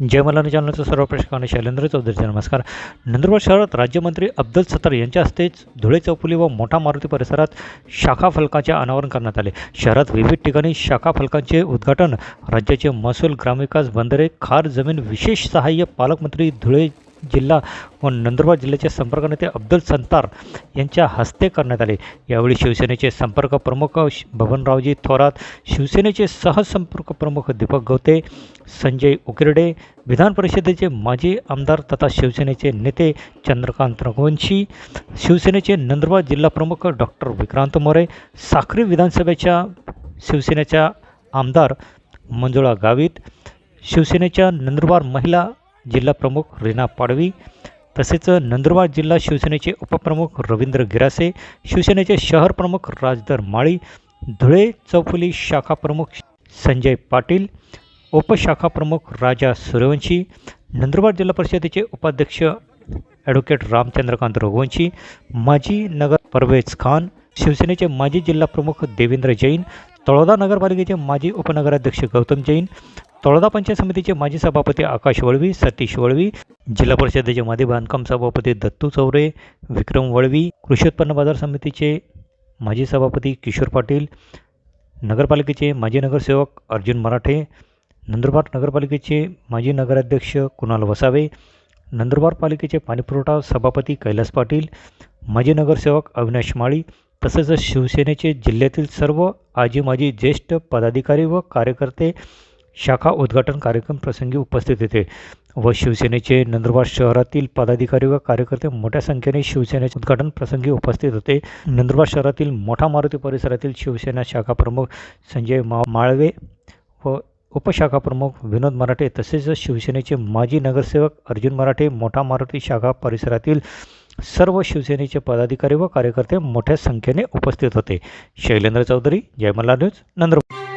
जय मलानी चॅनलचं सर्व प्रेक्षकांना शैलेंद्र चौधरीचे नमस्कार. नंदुरबार शहरात राज्यमंत्री अब्दुल सत्तार यांच्या हस्तेच धुळे चौफुली व मोठा मारुती परिसरात शाखा फलकाचे अनावरण करण्यात आले. शहरात विविध ठिकाणी शाखा फलकांचे उद्घाटन राज्याचे महसूल ग्रामविकास बंदरे खार जमीन विशेष सहाय्य पालकमंत्री धुळे जिल्हा व नंदुरबार जिल्ह्याचे संपर्क नेते अब्दुल संतार यांच्या हस्ते करण्यात आले. यावेळी शिवसेनेचे संपर्क प्रमुख भवनरावजी थोरात शिवसेनेचे सहसंपर्क प्रमुख दीपक गवते संजय उकिरडे विधान परिषदेचे माजी आमदार तथा शिवसेनेचे नेते चंद्रकांत रघुवंशी शिवसेनेचे नंदुरबार जिल्हा प्रमुख डॉक्टर विक्रांत मोरे साखरी विधानसभेच्या शिवसेनेच्या आमदार मंजुळा गावित शिवसेनेच्या नंदुरबार महिला जिल्हाप्रमुख रीना पाडवी तसेच नंदुरबार जिल्हा शिवसेनेचे उपप्रमुख रवींद्र गिरासे शिवसेनेचे शहर प्रमुख राजधर माळी धुळे चौफुली शाखा प्रमुख संजय पाटील उपशाखा प्रमुख राजा सूर्यवंशी नंदुरबार जिल्हा परिषदेचे उपाध्यक्ष ॲडव्होकेट रामचंद्रकांत रघुवंशी माजी नगर परवेज खान शिवसेनेचे माजी जिल्हा प्रमुख देवेंद्र जैन तळोदा नगरपालिकेचे माजी उपनगराध्यक्ष गौतम जैन तळोदा पंचायत समितीचे माजी सभापती आकाश वळवी सतीश वळवी जिल्हा परिषदेचे माजी बांधकाम सभापती दत्तू चौरे विक्रम वळवी कृषी उत्पन्न बाजार समितीचे माजी सभापती किशोर पाटील नगरपालिकेचे माजी नगरसेवक अर्जुन मराठे नंदुरबार नगरपालिकेचे माजी नगराध्यक्ष कुणाल वसावे नंदुरबार पालिकेचे पाणीपुरवठा सभापती कैलास पाटील माजी नगरसेवक अविनाश माळी तसेच शिवसेनेचे जिल्ह्यातील सर्व आजी माजी ज्येष्ठ पदाधिकारी व कार्यकर्ते शाखा उद्घाटन कार्यक्रम प्रसंगी उपस्थित होते व शिवसेनेचे नंदुरबार शहरातील पदाधिकारी व कार्यकर्ते मोठ्या संख्येने शिवसेनेचे उद्घाटन प्रसंगी उपस्थित होते. नंदुरबार शहरातील मोठा मारुती परिसरातील शिवसेना शाखा प्रमुख संजय मा माळवे व उपशाखा प्रमुख विनोद मराठे तसेच शिवसेनेचे माजी नगरसेवक अर्जुन मराठे मोठा मारुती शाखा परिसरातील सर्व शिवसेनेचे पदाधिकारी व कार्यकर्ते मोठ्या संख्येने उपस्थित होते. शैलेंद्र चौधरी जय न्यूज नंदुरबार.